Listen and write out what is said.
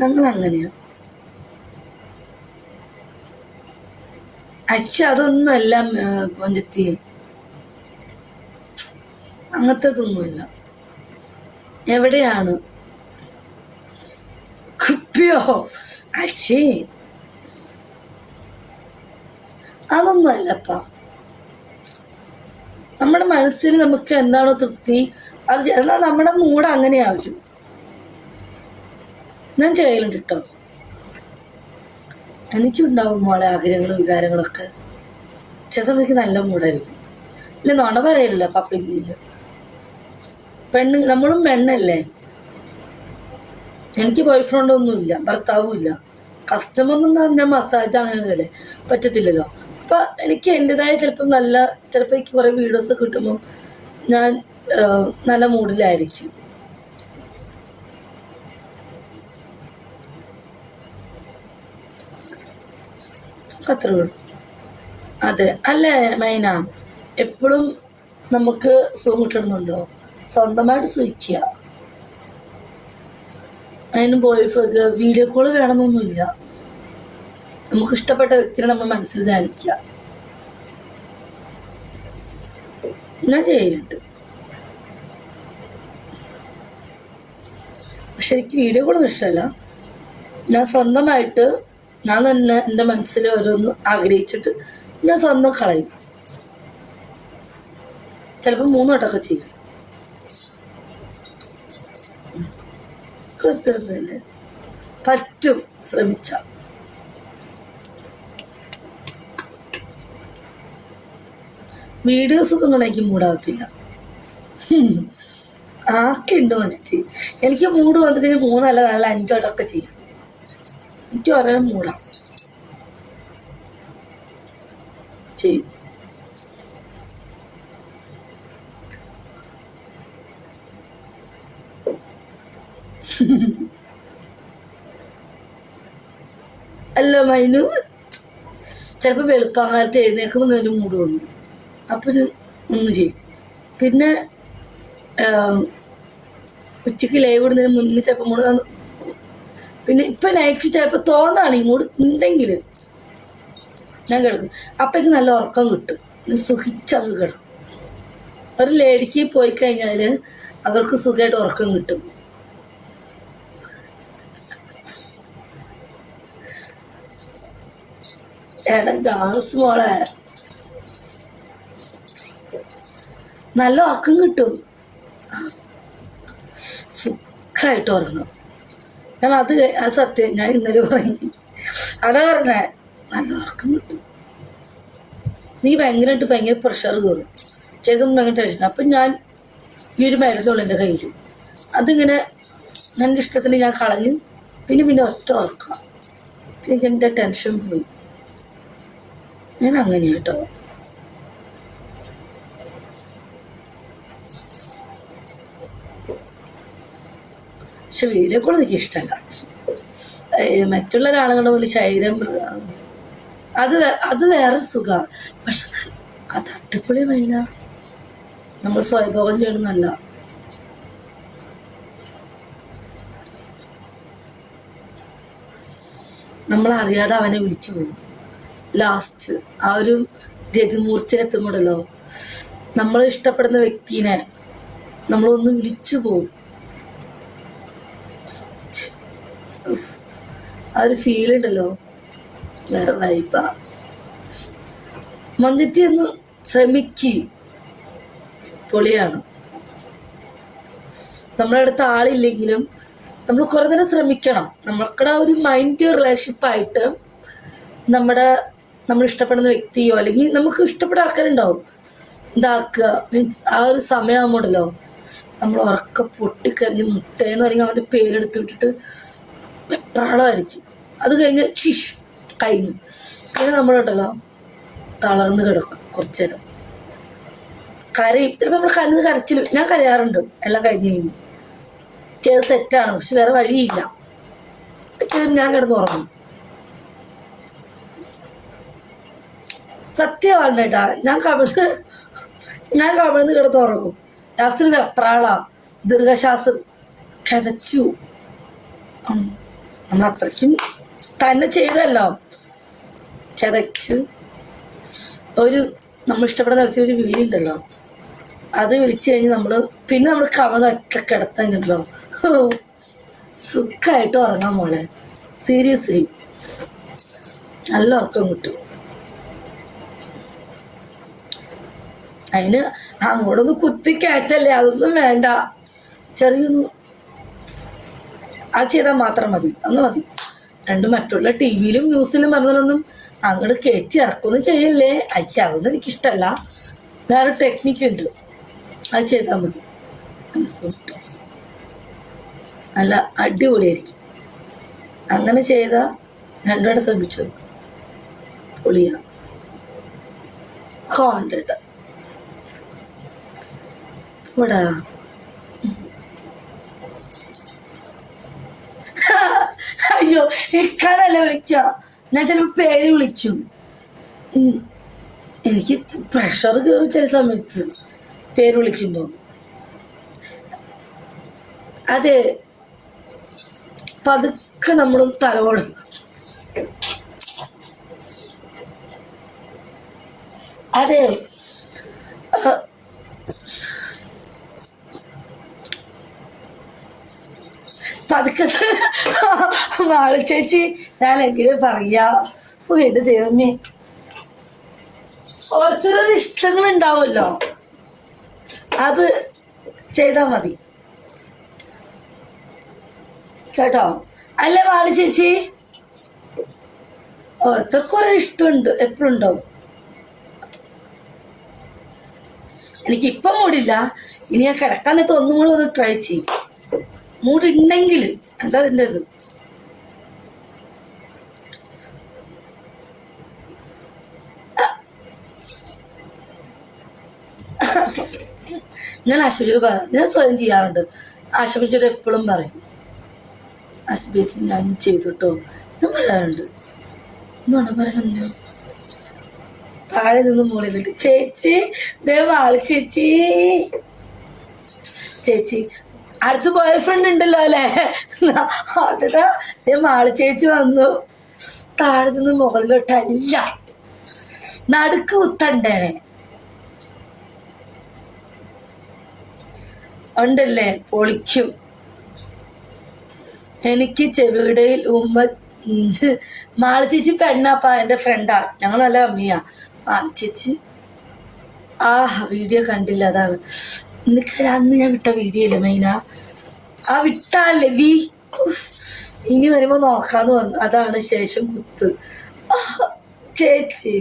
ഞങ്ങൾ അങ്ങനെയാ അച്ഛ അതൊന്നുമല്ല പഞ്ചത്തി അങ്ങനത്തതൊന്നുമില്ല. എവിടെയാണ്? കുപ്പിയോ? അച്ഛേ. അതൊന്നുമല്ലപ്പ. നമ്മുടെ മനസ്സിൽ നമുക്ക് എന്താണോ തൃപ്തി? അത് എന്നാൽ നമ്മുടെ മൂഡ് അങ്ങനെയാവും ഞാൻ ചെയ്യലുണ്ട് കേട്ടോ എനിക്കുണ്ടാവും മോളെ ആഗ്രഹങ്ങളും വികാരങ്ങളൊക്കെ. ചില സമയത്ത് നല്ല മൂടായിരിക്കും. ഇല്ല നുണ പറയലില്ല പപ്പില്ല പെണ്ണ് നമ്മളും പെണ്ണല്ലേ? എനിക്ക് ബോയ് ഫ്രണ്ട് ഒന്നുമില്ല ഭർത്താവും ഇല്ല കസ്റ്റമർ എന്ന് പറഞ്ഞാൽ മസാജ് അങ്ങനെയല്ലേ പറ്റത്തില്ലല്ലോ. അപ്പം എനിക്ക് എന്റെതായ ചിലപ്പം നല്ല ചിലപ്പോൾ എനിക്ക് കുറേ വീഡിയോസ് കിട്ടുമ്പോൾ ഞാൻ നല്ല മൂഡിലായിരിക്കും അത്രേ അതെ. അല്ലേ മൈന? എപ്പോഴും നമുക്ക് സുഖം കിട്ടുന്നുണ്ടോ സ്വന്തമായിട്ട് സൂക്ഷിക്കുക അതിന് ബോയ് വീഡിയോ കോൾ വേണമെന്നൊന്നുമില്ല. നമുക്ക് ഇഷ്ടപ്പെട്ട വ്യക്തിനെ നമ്മൾ മനസ്സിൽ ധ്യാനിക്കുക. ഞാൻ ചെയ്യലുണ്ട് പക്ഷെ എനിക്ക് വീഡിയോ കോളൊന്നും ഇഷ്ടമല്ല. ഞാൻ സ്വന്തമായിട്ട് ഞാൻ തന്നെ എന്റെ മനസ്സിൽ ഓരോന്ന് ആഗ്രഹിച്ചിട്ട് ഞാൻ സ്വന്തം കളയും. ചിലപ്പോൾ മൂന്ന് വട്ടമൊക്കെ ചെയ്യും. പറ്റും. ശ്രമിച്ച. വീഡിയോസ് ഒന്നും എനിക്ക് മൂടാവത്തില്ല ആക്കുണ്ട് മനസ്സിൽ. എനിക്ക് മൂട് വന്നിട്ട് മൂന്നല്ല നല്ല അഞ്ചോട്ടൊക്കെ ചെയ്യും. എനിക്ക് ഒരേ മൂട. ചെയ്യും അല്ല മൈനു. ചിലപ്പോൾ വെളുപ്പാൻ കാലത്ത് എഴുന്നേൽക്കുമ്പോൾ തന്നെ. മൂട് വന്നു അപ്പോൾ ഒന്ന് ചെയ്യും. പിന്നെ ഉച്ചയ്ക്ക് ലൈവ് ഇടുന്നതിന് മുന്നേ ചിലപ്പോൾ മൂട് പിന്നെ ഇപ്പം നൈറ്റ് ചിലപ്പോൾ തോന്നാണ് ഈ മൂട് ഉണ്ടെങ്കിൽ ഞാൻ കിടക്കും. അപ്പോഴേക്ക് നല്ല ഉറക്കം കിട്ടും. സുഖിച്ചങ്ങ് കിടക്കും. ഒരു ലേഡിക്ക് പോയി കഴിഞ്ഞാൽ അവർക്ക് സുഖമായിട്ട് ഉറക്കം കിട്ടും. എടാ ജാസ് മോളെ. നല്ല ഉറക്കം കിട്ടും. സുഖമായിട്ട് ഉറങ്ങും ഞാൻ അത് അത് സത്യം ഞാൻ ഇന്നലെ പറഞ്ഞു അതാ പറഞ്ഞേ നല്ല ഉറക്കം കിട്ടും. നീ ഭയങ്കരമായിട്ട് ഭയങ്കര പ്രഷർ കയറും ചേച്ചി ഭയങ്കര ടെൻഷൻ അപ്പം ഞാൻ ഈ ഒരു മരുന്നുള്ളൂ എന്റെ കയ്യിൽ. അതിങ്ങനെ എന്റെ ഇഷ്ടത്തിന് ഞാൻ കളഞ്ഞു. പിന്നെ പിന്നെ ഒറ്റ ഉറക്കാം. പിന്നെ എന്റെ ടെൻഷൻ പോയി. ഞാൻ അങ്ങനെ കേട്ടോ പക്ഷെ വീഡിയോ കോൾ എനിക്ക് ഇഷ്ടമല്ല മറ്റുള്ള ഒരാളുകളുടെ പോലെ ശരീരം അത് അത് വേറെ സുഖമാണ് പക്ഷെ അത് അടിപൊളി മൈന. നമ്മൾ സ്വയംഭോഗം ചെയ്യണമെന്നല്ല നമ്മൾ അറിയാതെ അവനെ വിളിച്ചു പോകും ലാസ്റ്റ് ആ ഒരു ഗതിമൂർച്ചയിലെത്തുമ്പോഴല്ലോ നമ്മൾ ഇഷ്ടപ്പെടുന്ന വ്യക്തിനെ നമ്മളൊന്ന് വിളിച്ചു പോകും ആ ഒരു ഫീൽ ഉണ്ടല്ലോ. വേറെ വൈപ്പ മന്തിറ്റി ഒന്ന് ശ്രമിക്ക്. പൊളിയാണ്. നമ്മുടെ അടുത്ത് ആളില്ലെങ്കിലും നമ്മൾ കുറേ നേരം ശ്രമിക്കണം. നമ്മൾക്കടെ ഒരു മൈൻഡ് റിലേഷൻഷിപ്പായിട്ട് നമ്മുടെ നമ്മൾ ഇഷ്ടപ്പെടുന്ന വ്യക്തിയോ അല്ലെങ്കിൽ നമുക്ക് ഇഷ്ടപ്പെട്ട ആൾക്കാരുണ്ടാവും. ഇതാക്കുക മീൻസ് ആ ഒരു സമയമാകുമ്പോഴല്ലോ നമ്മൾ ഉറക്ക പൊട്ടിക്കറിഞ്ഞ് മുത്തേന്ന് അല്ലെങ്കിൽ അവന്റെ പേരെടുത്ത് വിട്ടിട്ട് വെപ്രാളമായിരിക്കും. അത് കഴിഞ്ഞ് ഷിഷ് കഴിഞ്ഞു. പിന്നെ നമ്മളുണ്ടല്ലോ തളർന്ന് കിടക്കും കുറച്ചു നേരം കരയും. ചിലപ്പോൾ നമ്മൾ കണ്ണിന് കരച്ചിൽ ഞാൻ കരയാറുണ്ട്. എല്ലാം കഴിഞ്ഞ് കഴിയുമ്പോൾ ചെയ്ത് തെറ്റാണ്. പക്ഷെ വേറെ വഴിയില്ല. ഞാൻ കിടന്ന് ഉറങ്ങും. സത്യമാണ് കേട്ടാ ഞാൻ കവിന്ന് ഞാൻ കവിന്ന് കിടന്ന് ഉറങ്ങും. രാസ്ത്രി വെപ്രാള. ദീർഘശ്വാസം കിതച്ചു ഉം. നമ്മൾ അത്രയ്ക്കും തന്നെ ചെയ്തല്ലോ. കിതച്ചു. ഒരു നമ്മൾ ഇഷ്ടപ്പെടുന്ന വ്യക്തി ഒരു വിളിയുണ്ടല്ലോ അത് വിളിച്ചു കഴിഞ്ഞ് നമ്മൾ പിന്നെ നമ്മൾ കവന്ന് ഒറ്റ കിടത്തണ്ടല്ലോ സുഖമായിട്ട് ഉറങ്ങാൻ മോളെ. സീരിയസ്ലി നല്ല ഉറക്കം കിട്ടും. അതിന് അങ്ങോട്ടൊന്ന് കുത്തി കയറ്റല്ലേ? അതൊന്നും വേണ്ട. ചെറിയൊന്ന് അത് ചെയ്താൽ മാത്രം മതി. അന്ന് മതി. രണ്ട് മറ്റുള്ള ടി വിയിലും ന്യൂസിലും പറഞ്ഞതൊന്നും അങ്ങോട്ട് കയറ്റി ഇറക്കൊന്നും ചെയ്യല്ലേ? അയ്യ അതൊന്നും എനിക്കിഷ്ടമല്ല വേറെ ടെക്നിക്ക് ഉണ്ട്. അത് ചെയ്താൽ മതി. നല്ല അടിപൊളിയായിരിക്കും. അങ്ങനെ ചെയ്താൽ രണ്ടുപേരെ ശ്രമിച്ചു പൊളിയ. കോണ്ടഡ് ഇവിടെ അയ്യോ ഇക്കാനല്ല വിളിക്ക. ഞാൻ ചിലപ്പോൾ പേര് വിളിച്ചു എനിക്ക് പ്രഷർ കയറി ചില സമയത്ത്. പേര് വിളിക്കുമ്പോൾ അതെ. പതുക്കെ നമ്മളൊന്ന് തലവോടും അതെ. പതുക്കെ നാളെ ചേച്ചി ഞാൻ എങ്ങനെ പറയാ? വീട് ദൈവമേ. ഓരോരുത്തരുടെ ഇഷ്ടങ്ങൾ ഉണ്ടാവുമല്ലോ. അത് ചെയ്താ മതി. കേട്ടോ? അല്ലേ വാളി ചേച്ചി? ഓരോരുത്തർക്ക് കുറെ ഇഷ്ടമുണ്ട് എപ്പോഴും ഉണ്ടാവും. എനിക്കിപ്പം മൂടില്ല. ഇനി ഞാൻ കിടക്കാൻ നേരത്തെ ഒന്നും കൂടെ ഒന്ന് ട്രൈ ചെയ്യും. മൂടുണ്ടെങ്കിൽ എന്താ അതിന്റെ ഇത്? ഞാൻ ആശുപത്രി പറയാം ഞാൻ സ്വയം ചെയ്യാറുണ്ട്. ആശുപത്രിയോട് എപ്പോഴും പറയും. ആശുപത്രി ഞാൻ ചെയ്തിട്ടോ. ഞാൻ പറയാറുണ്ട്. എന്താണ് പറയുന്നത് താഴെ നിന്ന് മുകളിലുണ്ട് ചേച്ചി ദേവാളി ചേച്ചി. ചേച്ചി അടുത്ത ബോയ് ഫ്രണ്ട് ഉണ്ടല്ലോ അല്ലേ? അതിതാ മാളി ചേച്ചി വന്നു. താഴെ നിന്ന് മുകളിലോട്ടല്ല നടുക്ക് കുത്തണ്ടേ? ഉണ്ടല്ലേ? പൊളിക്കും. എനിക്ക് ചെവിടയിൽ ഉമ്മ മാളി ചേച്ചി പെണ്ണാപ്പാ എന്റെ ഫ്രണ്ടാ ഞങ്ങൾ നല്ല അമ്മിയാ. മാളി ചേച്ചി. ആ വീഡിയോ കണ്ടില്ല അതാണ്. നിനക്ക് അന്ന് ഞാൻ വിട്ട വീഡിയോ ഇല്ല മൈന? ആ വിട്ടാല്ലേ വി ഇനി വരുമ്പോ നോക്കാന്ന് പറഞ്ഞു. അതാണ് ശേഷം കുത്ത്. ചേച്ചി.